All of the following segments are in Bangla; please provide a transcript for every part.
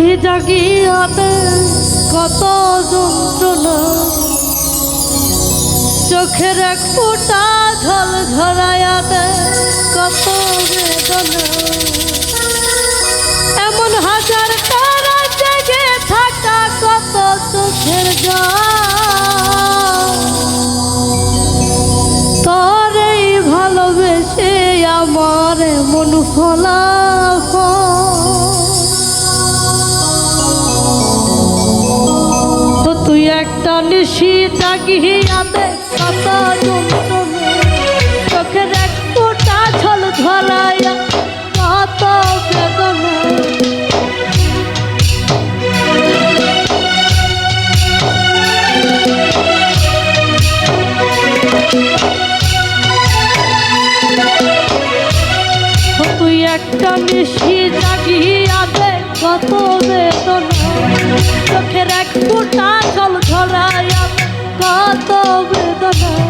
দেখি জাগিয়াতে কত যন্ত্রণা। চোখের এক ফোটা ঝল ঝরাইয়াতে কত বেদনা। এমন হাজার তারা জেগে থাকা কত চোখের যা এই ভালোবেসে আমার মন ফলা একটা নিশি কত যন্ত্রণা চোখের এক ফোঁটা ছল ধরাইয়া তুই একটা নিশি জাগিয়া দে কত বেদনা। চোখের এক ফুটা জল ঝরাইয়া কত বেদনা।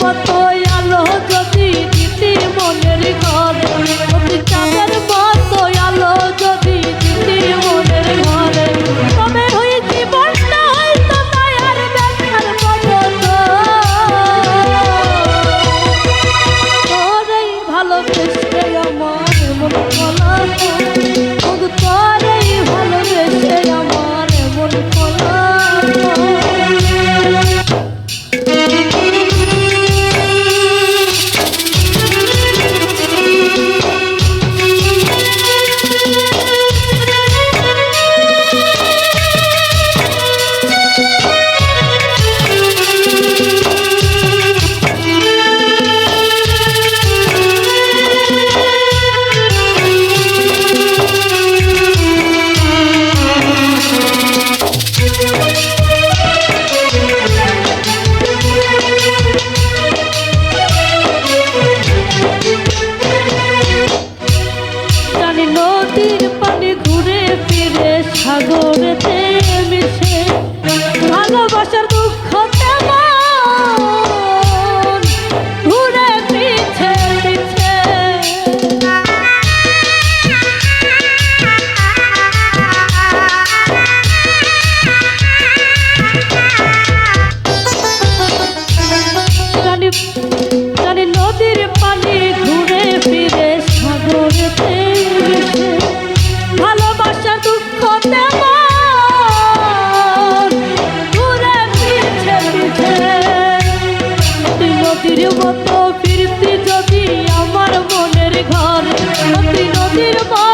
চাঁদের নদীর পানি ঘুরে ফিরে সাগরেতে রাত্রির পর